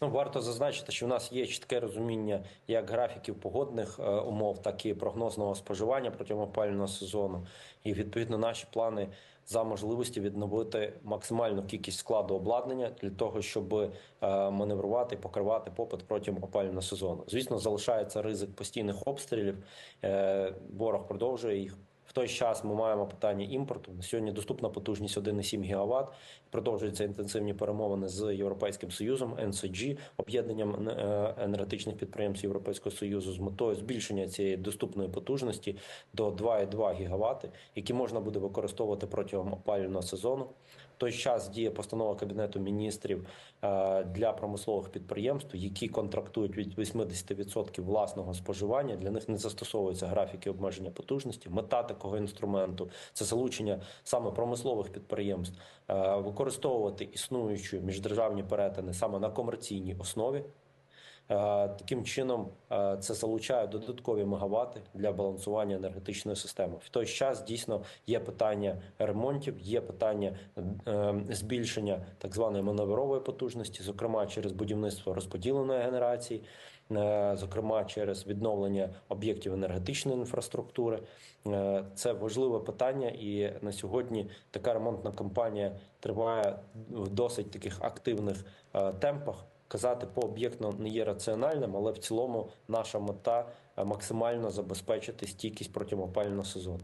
Ну, варто зазначити, що в нас є чітке розуміння як графіків погодних е, умов, так і прогнозного споживання протягом опалювального сезону. І відповідно наші плани за можливості відновити максимальну кількість складу обладнання для того, щоб е, маневрувати і покривати попит протягом опалювального сезону. Звісно, залишається ризик постійних обстрілів. Е, Ворог продовжує їх. Той час ми маємо питання імпорту. Сьогодні доступна потужність 1,7 ГВт. Продовжуються інтенсивні перемовини з Європейським Союзом, НСГ, об'єднанням е, енергетичних підприємств Європейського Союзу з метою збільшення цієї доступної потужності до 2,2 ГВт, які можна буде використовувати протягом опалювального сезону. Той час діє постанова Кабінету міністрів е, для промислових підприємств, які контрактують від 80% власного споживання. Для них не застосовуються графіки обмеження потужності. Мета такого інструменту це залучення саме промислових підприємств, е, використовувати існуючі міждержавні перетини саме на комерційній основі. Е, Таким чином е, це залучає додаткові мегавати для балансування енергетичної системи. В той час дійсно є питання ремонтів, є питання е, збільшення так званої маневрової потужності, зокрема через будівництво розподіленої генерації, зокрема через відновлення об'єктів енергетичної інфраструктури. Це важливе питання, і на сьогодні така ремонтна кампанія триває в досить таких активних темпах. Казати по об'єктно не є раціональним, але в цілому наша мета е, максимально забезпечити стійкість протягом опального сезону.